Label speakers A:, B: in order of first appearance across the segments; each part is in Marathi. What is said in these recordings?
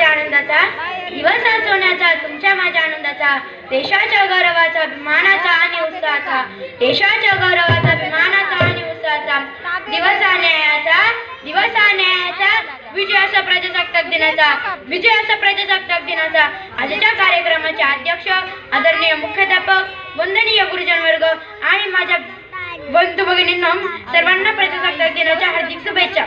A: माझ्या आनंदाचा दिवस सोन्याचा तुमच्या माझ्या आनंदाचा देशाच्या गौरवाचा अभिमानाचा आणि उत्साहाचा देशाच्या गौरवाचा अभिमानाचा आणि उत्साहाचा दिवस न्यायाचा दिवस न्यायाचा विजय असा प्रजासत्ताक दिनाचा विजय असा प्रजासत्ताक दिनाचा आजच्या कार्यक्रमाचे अध्यक्ष आदरणीय मुख्याध्यापक वंदनीय गुरुजन वर्ग आणि माझ्या बंधू भगिनींना सर्वांना प्रजासत्ताक दिनाच्या हार्दिक शुभेच्छा.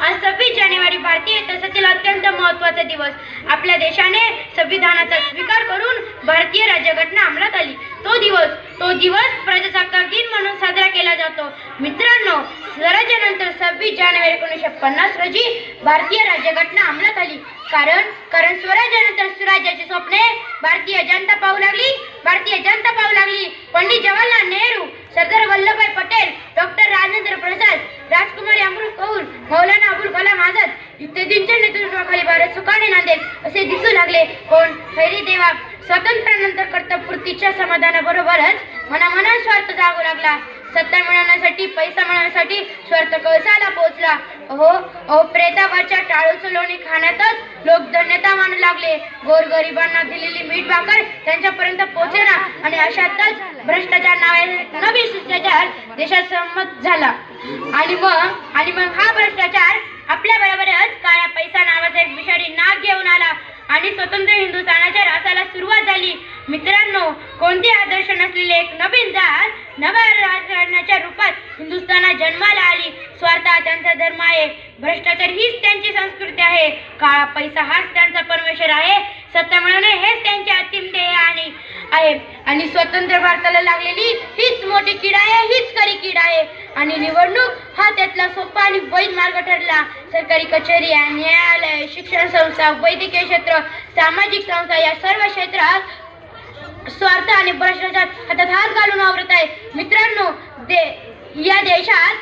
A: आज सव्वीस जानेवारी भारतीय इतिहासातील अत्यंत महत्त्वाचा दिवस. आपल्या देशाने संविधानाचा स्वीकार करून भारतीय राज्यघटना अंमलात आली. तो दिवस तो दिवस प्रजासत्ताक दिन म्हणून साजरा केला जातो. मित्रांनो स्वराज्यानंतर सव्वीस जानेवारी एकोणीसशे पन्नास रोजी भारतीय राज्यघटना अंमलात आली. कारण कारण स्वराज्यानंतर सुराज्याची स्वप्ने भारतीय जनता पाहू लागली. भारतीय जनता पाहू लागली. पंडित जवाहरलाल नेहरू सरदार वल्लभभाई पटेल डॉक्टर राजेंद्र प्रसाद राजकुमार इत्यादींच्या नेतृत्वाखाली भारत सुखाने नांदेल असे दिसू लागले. कोण खैरी देवा स्वातंत्र्यानंतर कर्तव्यपूर्तीच्या समाधानाबरोबरच मनामना स्वार्थ जागू लागला. सत्ता मिळवण्यासाठी पैसा मिळवण्यासाठी स्वार्थ कळसाला पोहोचला. अहो अहो प्रेतावरच्या टाळूचं लोणी खाण्यातच लोक धन्यता मानू लागले. गोरगरिबांना दिलेली मीठ भाकर त्यांच्यापर्यंत पोहोचेना आणि अशातच भ्रष्टाचार नावाने नवीन शिष्टाचार देशात संमत झाला. आणि मग आणि मग हा भ्रष्टाचार आपल्या बरोबरच काळा पैसा नावाचा एक विषारी नाग घेऊन आला आणि स्वतंत्र हिंदुस्थानाच्या रासाला सुरुवात झाली. मित्रांनो कोणते आदर्श नसलेले एक नवीन जात नव्या राजकारणाच्या रूपात हिंदुस्थानात जन्माला आली? स्वार्थ हा त्यांचा धर्म आहे. भ्रष्टाचार हीच त्यांची संस्कृती आहे. काळा पैसा हाच त्यांचा परमेश्वर आहे. सत्ता मिळवणे हेच त्यांचे अंतिम ध्येय आणि आहे आणि स्वतंत्र भारताला लागलेली हीच मोठी कीड आहे हीच खरी कीड आहे. आणि निवडणूक हा त्यातला सोपा आणि वैध मार्ग ठरला. सरकारी कचेरी न्यायालय शिक्षण संस्था वैद्यकीय क्षेत्र सामाजिक संस्था या सर्व क्षेत्रात स्वार्थ आणि भ्रष्टाचार हातात हात घालून आवरत आहे. मित्रांनो दे या देशात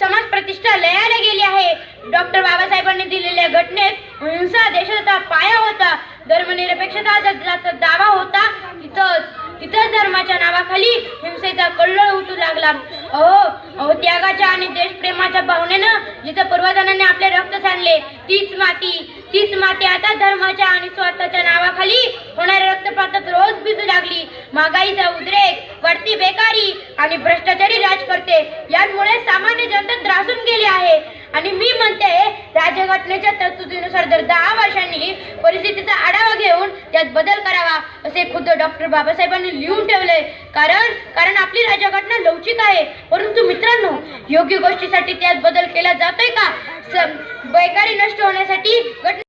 A: समाज प्रतिष्ठा लयाला गेली आहे. डॉक्टर बाबासाहेबांनी दिलेल्या घटनेत हिंसा देशाचा पाया होता. धर्मनिरपेक्षता दावा होता. तिथंच तिथंच धर्माच्या नावाखाली हिंसेचा कल्लोळ उठू लागला. अहो अहो त्यागाच्या आणि देशप्रेमाच्या भावनेनं जिथं पूर्वजांनी आपले रक्त सांडले तीच माती तीच माती आता धर्माच्या आणि स्वार्थाच्या नावाखाली होणाऱ्या रक्तपातात रोज भिजू लागली. महागाईचा उद्रेक वाढती बेकारी आणि भ्रष्टाचारी राजकर्ते यांमुळे सामान्य जनता त्रासून गेली आहे. आणि मी म्हणते राज घटनेच्या तरतुदीनुसार दर दहा वर्षांनी परिस्थितीचा आढावा घेऊन त्यात बदल करावा असे खुद्द डॉक्टर बाबासाहेबांनी लिहून ठेवले. कारण कारण आपली राज्यघटना लवचिक आहे. परंतु मित्रांनो योग्य गोष्टीसाठी त्यात बदल केला जातोय का? बेकारी नष्ट होण्यासाठी घटना